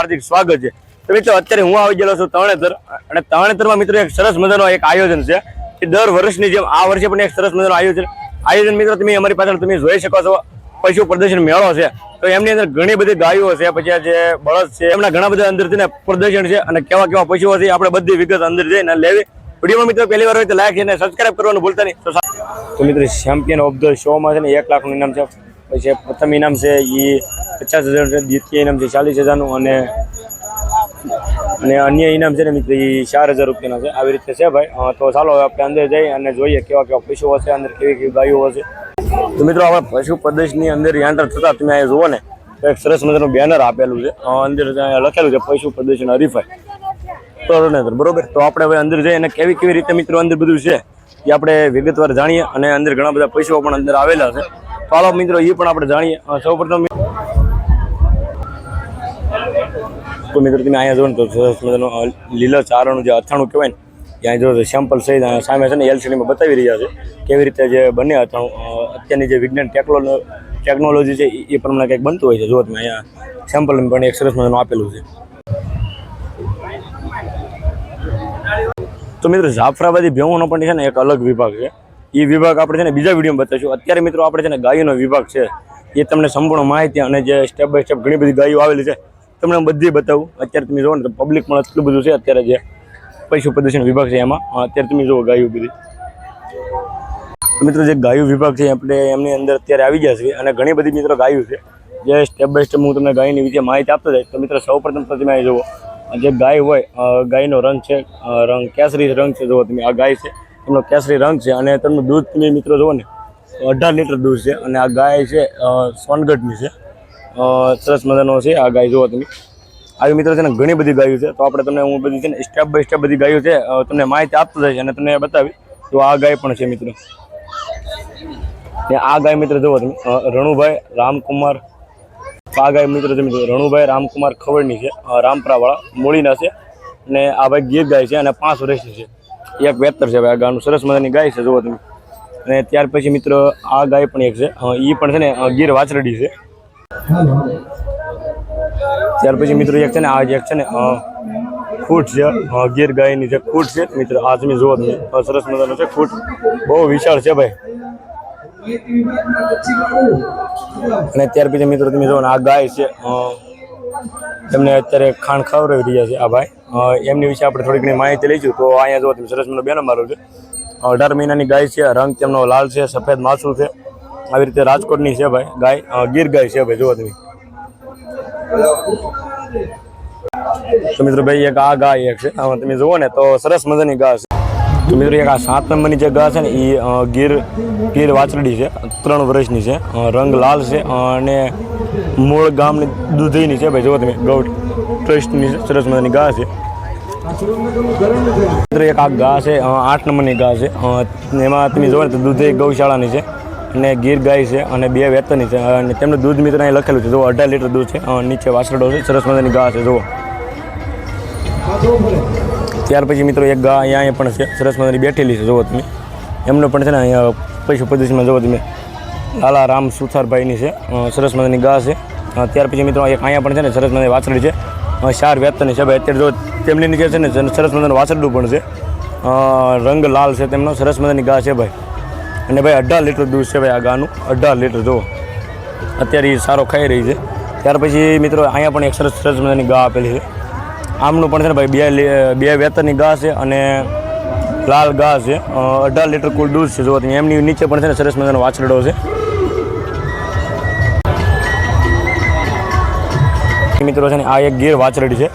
હાર્દિક સ્વાગત છે. તો મિત્રો, અત્યારે હું આવી ગયેલો છું તરણેતર અને તરણેતરમાં મિત્રો, એક સરસ મજાનો એક આયોજન છે એ દર વર્ષની જેમ આ વર્ષે પણ એક સરસ મજાનું આયોજન. આયોજન મિત્રો, તમે અમારી પાછળ તમે જોઈ શકો છો. પશુ પ્રદર્શન મેળો છે. તો એમની અંદર ઘણી બધી ગાયો છે, પછી આ જે બળદ છે, એમના ઘણા બધા અંદરથી પ્રદર્શન છે. અને કેવા કેવા પશુઓ છે આપણે બધી વિગત અંદર જઈને લેવી. વિડીયોમાં મિત્રો, પહેલી વાર હોય તો લાઈક અને સબસ્ક્રાઈબ કરવાનું ભૂલતા નહીં. તો મિત્રો ચેમ્પિયન ઓફ ધ શોમાં છે ને એક લાખનું ઇનામ છે. પછી પ્રથમ ઇનામ છે એ પચાસ હજાર દ્વિતીય ઇનામ છે ચાલીસ હજારનું અને અને અન્ય ઇનામ છે ને મિત્ર એ ચાર હજાર રૂપિયાનો છે. આવી રીતે છે ભાઈ. તો ચાલો આપણે અંદર જઈએ અને જોઈએ કેવા કેવા પશુ હશે, અંદર કેવી કેવી ગાયો છે તો મિત્રો, આપણે પશુ પ્રદેશની અંદર યાંત્ર થતાં તમે અહીંયા જુઓ ને, તો એક સરસ મજાનું બેનર આપેલું છે. અંદર લખેલું છે પશુ પ્રદેશના હરીફાઈ. તરણેતર બરોબર? તો આપણે હવે અંદર જઈએ અને કેવી કેવી રીતે મિત્રો અંદર બધું છે, એ આપણે વિગતવાર જાણીએ અને અંદર ઘણા બધા પૈસાઓ પણ અંદર આવેલા છે. તો ચાલો મિત્રો એ પણ આપણે જાણીએ. સૌપ્રથમ તો મિત્રો તમે અહીંયા જોવો ને તો સરસ મજાનું લીલો ચારાનું જે અથાણું કહેવાય ને, ત્યાં જો સેમ્પલ સહિત સામે છે ને એલસીડીમાં બતાવી રહ્યા છે, કેવી રીતે જે બને અથાણું અત્યારની જે વિજ્ઞાન ટેકનોલો ટેકનોલોજી છે એ પ્રમાણે કંઈક બનતું હોય છે. જો તમે અહીંયા સેમ્પલ પણ એક સરસ મજાનું આપેલું છે. તો મિત્રો, જાફરાબાદી ભેવોનો પણ છે ને એક અલગ વિભાગ છે. એ વિભાગ આપણે છે ને બીજા વિડીયોમાં બતાવીશું. અત્યારે મિત્રો, આપણે છે ને ગાયોનો વિભાગ છે. એ તમને સંપૂર્ણ માહિતી અને જે સ્ટેપ બાય સ્ટેપ ઘણી બધી ગાયો આવેલી છે તમને બધી બતાવું. અત્યારે તમે જુઓ ને પબ્લિક પણ એટલું બધું છે, અત્યારે જે પશુ પ્રદર્શન વિભાગ છે એમાં. અત્યારે તમે જુઓ ગાયો બધી. મિત્રો જે ગાયો વિભાગ છે, આપણે એમની અંદર અત્યારે આવી ગયા છે અને ઘણી બધી મિત્રો ગાયો છે. જે સ્ટેપ બાય સ્ટેપ હું તમને ગાયની વિશે માહિતી આપતો જાય, તો મિત્રો સૌપ્રથમ તો તમે જુઓ જે ગાય હોય ગાયનો રંગ છે રંગ કેસરી રંગ છે, જુઓ તમે, આ ગાય છે, એમનો કેસરી રંગ છે અને તેમનું દૂધ તમે મિત્રો જુઓ ને, અઢાર લીટર દૂધ છે અને આ ગાય છે સોનગઢની છે. સરસ મજાનો છે આ ગાય જુઓ તમે. આવી મિત્રો છે ને ઘણી બધી ગાયો છે. તો આપણે તમને હું બધી છે ને સ્ટેપ બાય સ્ટેપ બધી ગાયો છે તમને માહિતી આપતો જઈશ અને તમને બતાવી તો આ ગાય પણ છે મિત્રો. આ ગાય મિત્ર જુઓ તમે રણુભાઈ રામકુમાર. આ ગાય મિત્ર તમે જુઓ રણુભાઈ રામકુમાર ખવડની છે રામપરાવાળા, મૂળીના છે. ને આ ભાઈ ગીર ગાય છે અને પાંચ વર્ષની છે. એક વેતર છે ભાઈ, આ ગાયનું સરસ મજાની ગાય છે, જુઓ તમે. અને ત્યાર પછી મિત્રો આ ગાય પણ એક છે. એ પણ છે ને ગીર વાછરડી છે. ત્યાર પછી મિત્રો એક છે ને આ એક છે ને ખૂટ છે ગીર ગાયની જે ખૂટ છે મિત્રો આ તમે જુઓ તમે સરસ મજાનો છે ખૂટ બહુ વિશાળ છે ભાઈ. અને ત્યાર પછી મિત્રો તમે જુઓ આ ગાય છે અ, એમને અત્યારે ખાણ ખવડાવી રહ્યા છે આ ભાઈ. એમની વિશે આપણે થોડી ઘણી માહિતી લઈશું. તો અહીંયા જુઓ તમે સરસ મજાનો બેનો મારો છે. અઢાર મહિનાની ગાય છે રંગ તેમનો લાલ છે સફેદ માસું છે. આવી રીતે રાજકોટની છે ભાઈ. ગાય ગીર ગાય છે ભાઈ, જુઓ તમે. તો મિત્રો ભાઈ, એક આ ગાય એક છે. તમે જુઓ ને, તો સરસ મજાની ગા છે. તો મિત્રો એક આ સાત નંબરની જે ગા છે ને એ ગીર ગીર વાછરડી છે. ત્રણ વર્ષની છે. રંગ લાલ છે અને મૂળ ગામની દૂધઈની છે ભાઈ, જુઓ તમે. ગૌ ટ્રસ્ટની સરસ મજાની ગા છે. એક આ ગા છે આઠ નંબરની ગા છે. એમાં તમે જોવો ને, તો દૂધઈ ગૌશાળાની છે. અને ગીર ગાય છે અને બે વેતની છે. અને તેમનું દૂધ મિત્ર અહીં લખેલું છે. જુઓ, અઢાર લીટર દૂધ છે. નીચે વાસરડો છે. સરસ મજાની ગા છે. જુઓ. ત્યાર પછી મિત્રો એક ગા અહીંયા અહીંયા પણ છે. સરસ મજાની બેઠેલી છે. જુઓ તમે. એમનો પણ છે ને અહીંયા પશુ પ્રદેશમાં જુઓ તમે. લાલા રામ સુથારભાઈની છે. સરસ મજાની ગા છે. ત્યાર પછી મિત્રો એક અહીંયા પણ છે ને સરસ મજાની વાછરડી છે. ચાર વેતની છે ભાઈ. અત્યારે જો તેમની નીચે છે ને સરસ મજાનું વાછરડું પણ છે. રંગ લાલ છે તેમનો. સરસ મજાની ગા છે ભાઈ. અને ભાઈ અઢાર લીટર દૂધ છે ભાઈ આ ગાનું. અઢાર લીટર, જુઓ. અત્યારે એ સારો ખાઈ રહી છે. ત્યાર પછી મિત્રો, અહીંયા પણ એક સરસ સરસ મજાની ગા આપેલી છે. આમનું પણ છે ને ભાઈ બે બે વેતરની ગા છે અને લાલ ગા છે. અઢાર લીટર કુલ દૂધ છે, જુઓ એમની નીચે પણ છે ને સરસ મજાનો વાછરડો છે. મિત્રો, છે ને આ એક ગીર વાછરડી છે.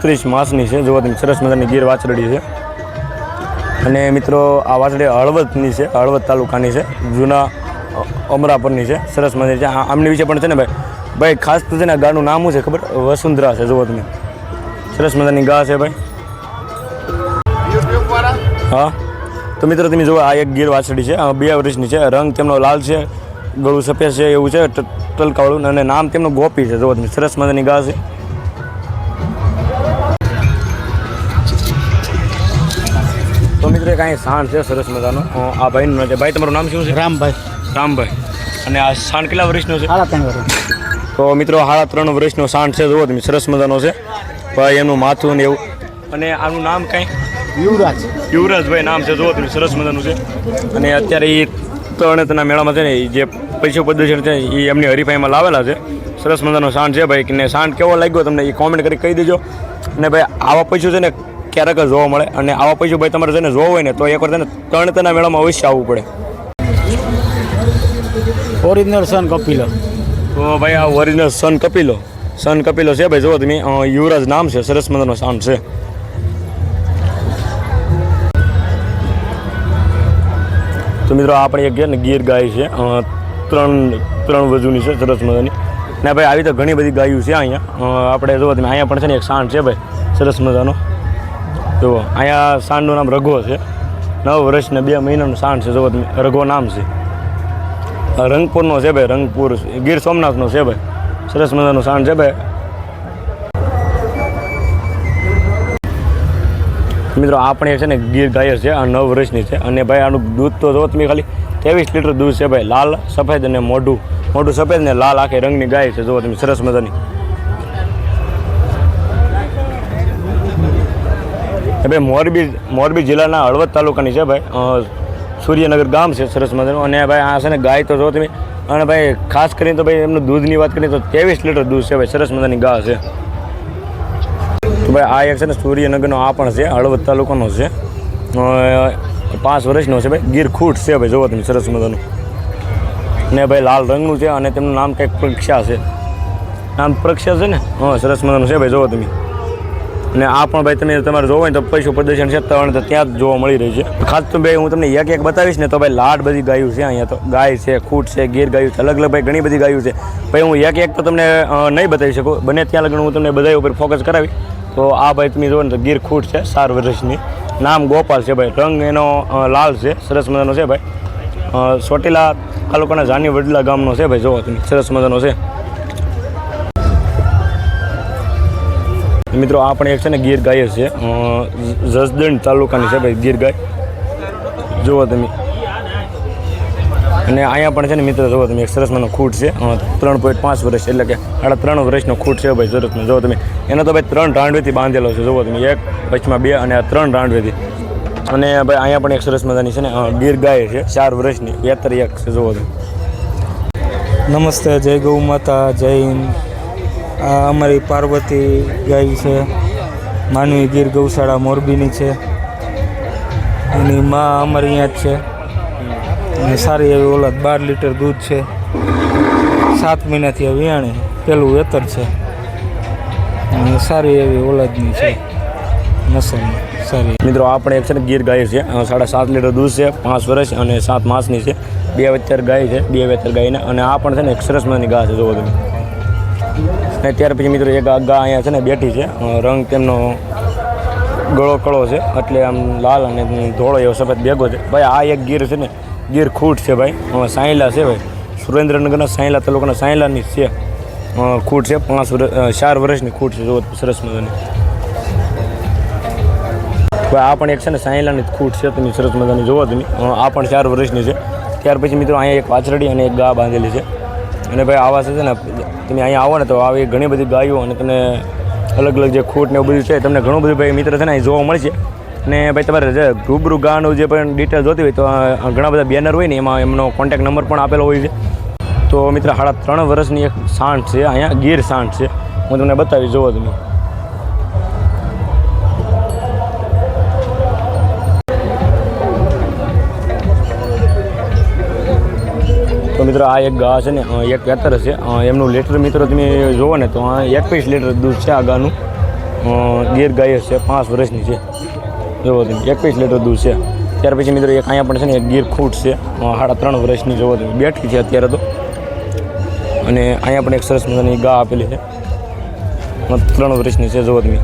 ત્રીસ માસની છે. જુઓ સરસ મજાની ગીર વાછરડી છે. અને મિત્રો આ વાછરડી હળવદની છે, હળવદ તાલુકાની છે, જૂના અમરાપરની છે, સરસ મજાની છે. આમની વિશે પણ છે ને ભાઈ? ભાઈ, ખાસ તો છે ને ગાનું નામ છે ખબર? વસુંધરા છે, જુઓ તમે. સરસ મજાની ગા છે ભાઈ. હા? તો મિત્રો, તમે જુઓ, આ એક ગીર વાછડી છે બે વર્ષની છે, રંગ તેમનો લાલ છે, ગળું સફેદ છે, એવું છે ટલકાવાળું, અને નામ તેમનું ગોપી છે, જુઓ તમે. સરસ મજાની ગા છે. તો મિત્રો સાણ છે સરસ મજાનો. આ ભાઈનું છે. ભાઈ તમારું નામ શું છે? રામભાઈ. રામભાઈ. અને આ સાણ કેટલા વર્ષનો છે? સાડા ત્રણ વર્ષ. તો મિત્રો સાડા ત્રણ વર્ષનો સાણ છે. જુઓ તમે સરસ મજાનો છે. ભાઈ એનું માથું ને એવું. અને આનું નામ કાંઈ? યુવરાજ. યુવરાજભાઈ નામ છે. જુઓ તમે સરસ મજાનું છે. અને અત્યારે એ તરણેતરના મેળામાં છે ને જે પૈસા પ્રદર્શન છે એ એમની હરીફાઈમાં લાવેલા છે. સરસ મજાનો સાંઠ છે ભાઈ. ને સાંઠ કેવો લાગ્યો તમને એ કોમેન્ટ કરી કહી દેજો. અને ભાઈ આવા પૈસા છે ને ક્યારેક જ જોવા મળે. અને આવા પૈસા ભાઈ તમારે જેને જોવો હોય ને તો એકવાર છે ત્રણ તેના મેળામાં અવશ્ય આવવું પડે. ઓરિજિનલ સન કપિલો તો ભાઈ આ ઓરિજિનલ સન કપિલો સન કપિલો છે ભાઈ જુઓ તમે યુવરાજ નામ છે સરસ મજાનો સાંઠ છે. તો મિત્રો આપણે એક ને ગીર ગાય છે. ત્રણ ત્રણ વજુની છે સરસ મજાની. ને ભાઈ આવી તો ઘણી બધી ગાયું છે અહીંયા. આપણે જુઓ તમે અહીંયા પણ છે ને એક સાંઠ છે ભાઈ સરસ મજાનો. જુઓ, અહીંયા સાંડનું નામ રઘો છે. નવ વર્ષ ને બે મહિનાનું સાંડ છે, જુઓ રઘો નામ છે. રંગપુરનો છે ભાઈ, રંગપુર ગીર સોમનાથનો છે ભાઈ. સરસ મજાનો સાંડ છે ભાઈ. મિત્રો આપણે છે ને ગીર ગાય છે, આ નવ વર્ષની છે. અને ભાઈ, આનું દૂધ તો જો તમે ખાલી, ત્રેવીસ લીટર દૂધ છે ભાઈ, લાલ, સફેદ અને મોઢું. મોઢું સફેદ ને લાલ, આખી રંગની ગાય છે જોવો તમે, સરસ મજાની. એ ભાઈ, મોરબી મોરબી જિલ્લાના હળવદ તાલુકાની છે ભાઈ. સૂર્યનગર ગામ છે, સરસ મજાનું. અને ભાઈ, આ છે ને ગાય તો જો તમે, અને ભાઈ, ખાસ કરીને તો ભાઈ, એમનું દૂધની વાત કરીએ તો ત્રેવીસ લીટર દૂધ છે ભાઈ, સરસ મજાની ગા છે. તો ભાઈ, આ એક છે ને સૂર્યનગરનો આ પણ છે, હળવદ તાલુકાનો છે. પાંચ વર્ષનો છે ભાઈ, ગીર ખૂટ છે ભાઈ, જોવો તમે, સરસ મજાનું. ને ભાઈ, લાલ રંગનું છે અને તેમનું નામ કંઈક પ્રક્ષા છે. નામ પ્રક્ષા છે ને? હા, સરસ મજાનું છે ભાઈ, જોવો તમે. અને આ પણ ભાઈ તમે તમારે જોવો તો પશુ પ્રદર્શન છે ત્રણ તો ત્યાં જ જોવા મળી રહી છે. ખાસ તો ભાઈ હું તમને એક એક બતાવીશ ને તો ભાઈ લાડ બધી ગાયું છે અહીંયા તો. ગાય છે, ખૂટ છે, ગીર ગાયું છે અલગ અલગ ભાઈ ઘણી બધી ગાયું છે. ભાઈ હું એક એક તો તમને નહીં બતાવી શકું. બને ત્યાં લગ્ન હું તમને બધા ઉપર ફોકસ કરાવી તો આ ભાઈ તમે જુઓ ને તો ગીર ખૂટ છે, સાર વર્ષની. નામ ગોપાલ છે ભાઈ. રંગ એનો લાલ છે, સરસ મજાનો છે ભાઈ. ચોટીલા તાલુકાના જાની વડલા ગામનો છે ભાઈ, જોવો તમે. સરસ મજાનો છે. મિત્રો, આ પણ એક છે ને ગીર ગાય છે. જસદણ તાલુકાની છે ભાઈ, ગીર ગાય. જુઓ તમે. અને અહીંયા પણ છે ને મિત્રો, જુઓ તમે, એક સરસ મજાનો ખૂટ છે. ત્રણ પોઈન્ટ પાંચ વર્ષ, એટલે કે સાડા ત્રણ વર્ષનો ખૂટ છે ભાઈ સરસનો જુઓ તમે. એનો તો ભાઈ ત્રણ રાંડવેથી બાંધેલો છે, જુઓ તમે. એક વચમાં બે અને આ ત્રણ રાંડવેથી. અને ભાઈ, અહીંયા પણ એક સરસ મજાની છે ને ગીર ગાય છે, ચાર વર્ષની. બેતર એક છે, જુઓ તમે. નમસ્તે, જય ગૌ માતા, જય હિન્દ. આ અમારી પાર્વતી ગાય છે. માનવી ગીર ગૌશાળા મોરબીની છે. એની માં અમારી અહીંયા જ છે. અને સારી એવી ઓલાદ બાર લીટર દૂધ છે. સાત મહિનાથી વિયાણી પેલું વેતર છે. અને સારી એવી ઓલાદની છે. નસલની સારી મિત્રો આપણે એક છે ને ગીર ગાય છે. સાડા સાત લીટર દૂધ છે, પાંચ વર્ષ અને સાત માસની છે. બે વેતર ગાય છે, બે વેતર ગાયને. અને આ પણ છે ને એક સરસ મજાની ગા છે જોવો તમે. અને ત્યાર પછી મિત્રો એક ગા અહીંયા છે ને બેઠી છે. રંગ તેમનો ગળો કળો છે. એટલે આમ લાલ અને ધોળો એવો સફેદ ભેગો છે. ભાઈ આ એક ગીર છે ને ગીર ખૂટ છે ભાઈ. અ, સાંઈલા છે ભાઈ. સુરેન્દ્રનગરના સાંયલા તાલુકાના સાંઈલાની જ છે. ખૂટ છે. પાંચ વર્ષ ચાર વર્ષની ખૂટ છે. જોવો સરસ મજાની. ભાઈ આ પણ એક છે ને સાયલાની ખૂટ છે. તમે સરસ મજાની જોવો તમે. આ પણ ચાર વર્ષની છે. ત્યાર પછી મિત્રો અહીંયા એક વાછરડી અને એક ગા બાંધેલી છે. અને ભાઈ આવા છે ને, તમે અહીંયા આવો ને તો આવી ઘણી બધી ગાયો અને તમને અલગ અલગ જે ખૂટ ને એવું બધું છે, તમને ઘણું બધું ભાઈ મિત્ર છે ને અહીં જોવા મળશે. અને ભાઈ તમારે જે રૂબરૂ ગાનું જે પણ ડિટેલ જોતી હોય તો ઘણા બધા બેનર હોય ને એમાં એમનો કોન્ટેક નંબર પણ આપેલો હોય છે. તો મિત્ર સાડા ત્રણ વર્ષની એક સાંઠ છે, અહીંયા ગીર સાંઠ છે. હું તમને બતાવી જોવો તમે. તો મિત્રો, આ એક ગા છે ને એક વેતર છે. એમનું લેટર મિત્રો તમે જુઓ ને તો, આ એકવીસ લીટર દૂધ છે આ ગાનું ગીર ગાય છે, પાંચ વર્ષની છે. જુઓ તમે, એકવીસ લીટર દૂધ છે. ત્યાર પછી મિત્રો, એક અહીંયા પણ છે ને, એક ગીર ખૂટ છે. સાડા ત્રણ વર્ષની, જુઓ તમે, બેઠી છે અત્યારે તો. અને અહીંયા પણ એક સરસ મજાની ગા આપેલી છે. ત્રણ વર્ષની છે, જુઓ તમે.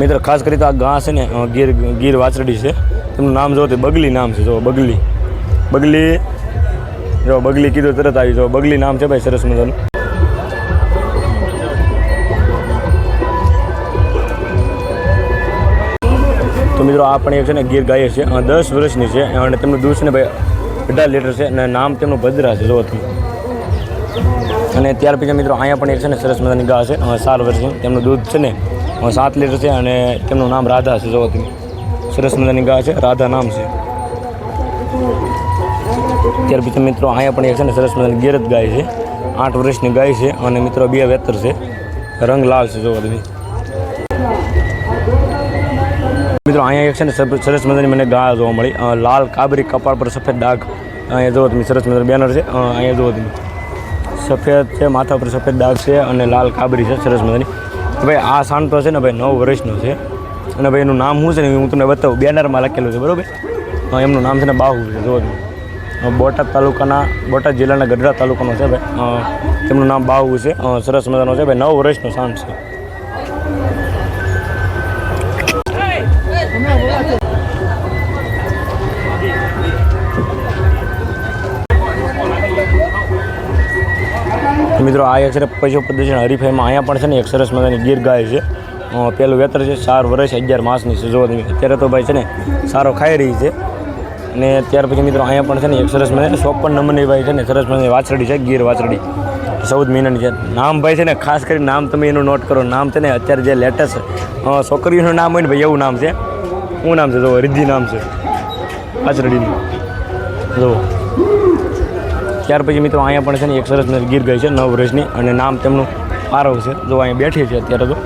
મિત્રો, ખાસ કરી તો આ ગા છે ને ગીર ગીર વાછરડી છે. તેમનું નામ જો તે બગલી નામ છે જો બગલી. બગલી. જો બગલી કીધું તરત આવી જો બગલી નામ છે ભાઈ સરસ મજાનું. તો મિત્રો, આ પણ એક છે ને ગીર ગાય છે. દસ વર્ષની છે અને તેમનું દૂધ છે ને ભાઈ અઢાર લીટર છે અને નામ તેમનું ભદ્રા છે. જોવાથી અને ત્યાર પછી મિત્રો, અહીંયા પણ એક છે ને સરસ મજાની ગા છે. સાત વર્ષની તેમનું દૂધ છે ને સાત લીટર છે અને તેમનું નામ રાધા છે. જોવાથી સરસ મજાની ગાય છે. રાધા નામ છે. ત્યાર પછી મિત્રો અહીંયા પણ એક છે ને સરસ મજાની ગેરત ગાય છે. આઠ વર્ષની ગાય છે અને મિત્રો બે વેતર છે. રંગ લાલ છે, જોવા તમે. મિત્રો અહીંયા એક છે ને સર- સરસ મજાની મને ગાય જોવા મળી. લાલ કાબરી કપાળ પર સફેદ ડાઘ. અહીંયા જોવો તમે, સરસ મજાનું બેનર છે. અહીંયા જોવો તમે. સફેદ છે, માથા પર સફેદ ડાઘ છે અને લાલ કાબરી છે, સરસ મજાની. ભાઈ, આ શાંતો છે ને ભાઈ નવ વર્ષનો છે. અને ભાઈ એનું નામ શું છે ને હું તમને બતાવું. બેનરમાં લખેલું છે, બરાબર? એમનું નામ છે ને બાહુ છે, જોવો તમે. બોટાદ તાલુકાના, બોટાદ જિલ્લાના ગઢડા તાલુકાનો છે ભાઈ. તેમનું નામ બાહુ છે. સરસ મજાનો છે ભાઈ. નવ વર્ષનો શાંત છે. મિત્રો, આ એક સરસ પશુ પ્રદર્શન હરીફાઈમાં અહીંયા પણ છે ને એક સરસ મજાની ગીર ગાય છે. પહેલું વેતર છે, ચાર વર્ષ અગિયાર માસની છે. જો તમે, અત્યારે તો ભાઈ છે ને, સારો ખાઈ રહી છે. અને ત્યાર પછી મિત્રો અહીંયા પણ છે ને એક સરસ મને ચોપન નંબરની ભાઈ છે ને, સરસ મને વાછરડી છે, ગીર વાછરડી. ચૌદ મહિનાની છે. નામ ભાઈ છે ને, ખાસ કરીને નામ તમે એનું નોટ કરો. નામ છે ને અત્યારે જે લેટેસ્ટ છોકરીઓનું નામ હોય ને ભાઈ, એવું નામ છે. શું નામ છે? જો રિદ્ધિ નામ છે. વાછરડીનું. જો ત્યાર પછી મિત્રો અહીંયા પણ છે ને એક સરસ ગીર ગઈ છે નવ વર્ષની અને નામ તેમનું આરવ છે. જો અહીંયા બેઠી છે અત્યારે તો.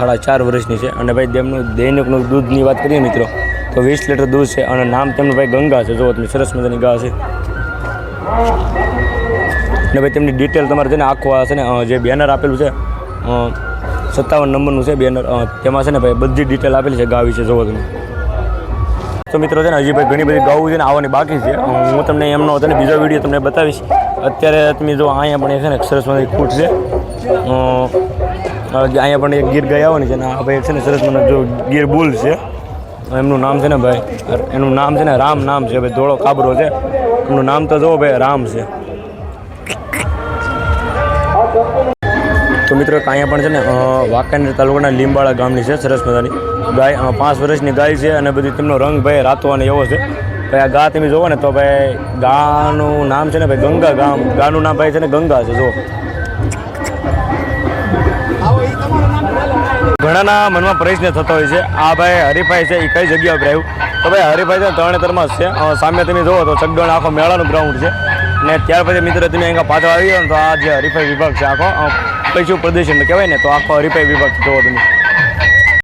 સાડા ચાર વર્ષની છે. અને ભાઈ, તેમનું દૈનિકનું દૂધની વાત કરીએ મિત્રો. તો વીસ લીટર દૂધ છે અને નામ તેમનું ભાઈ ગંગા છે. જો તમે, સરસ મજાની ગા છે. ને ભાઈ તેમની ડિટેલ તમારે છે ને આખું આ છે ને જે બેનર આપેલું છે સત્તાવન નંબરનું છે બેનર તેમાં છે ને ભાઈ બધી ડિટેલ આપેલી છે ગા છે જોવો તમે. તો મિત્રો છે ને, હજી ભાઈ ઘણી બધી ગાવું છે ને આવવાની બાકી છે. હું તમને એમનો હતો ને બીજો વીડિયો તમને બતાવીશ. અત્યારે તમે જો અહીંયા પણ છે ને, સરસ મજાની ખૂટ છે. અહીંયા પણ એક ગીર ગાય આવવાની છે ને, આ ભાઈ છે ને સરસ મને જો ગીર બુલ છે. એમનું નામ છે ને ભાઈ, એનું નામ છે ને રામ નામ છે ભાઈ, ધોળો કાબરો છે. એમનું નામ તો જુઓ ભાઈ રામ છે. તો મિત્રો અહીંયા પણ છે ને વાંકાનેર તાલુકાના લીંબાળા ગામની છે, સરસ મજાની. ગાય પાંચ વર્ષની ગાય છે અને બધી તેમનો રંગ ભાઈ રાતો અને એવો છે. ભાઈ આ ગા તમે જોવો ને તો ભાઈ ગાનું નામ છે ને ભાઈ ગંગા ગામ. ગાનું નામ ભાઈ છે ને ગંગા છે જો ઘણાના મનમાં પ્રશ્ન થતો હોય છે, આ ભાઈ હરીફાઈ છે એ કઈ જગ્યા આવ્યું તો ભાઈ હરીફાઈ છે તરણેતરમાં જ છે. સામે તમે જુઓ તો ચકડોળ આખો મેળાનું ગ્રાઉન્ડ છે. ને ત્યાર પછી મિત્રો તમે અહીંયા પાછળ આવી ગયો તો આ જે હરીફાઈ વિભાગ છે આખો પૈસું પ્રદર્શન કહેવાય ને, તો આખો હરીફાઈ વિભાગ જોવો તમે.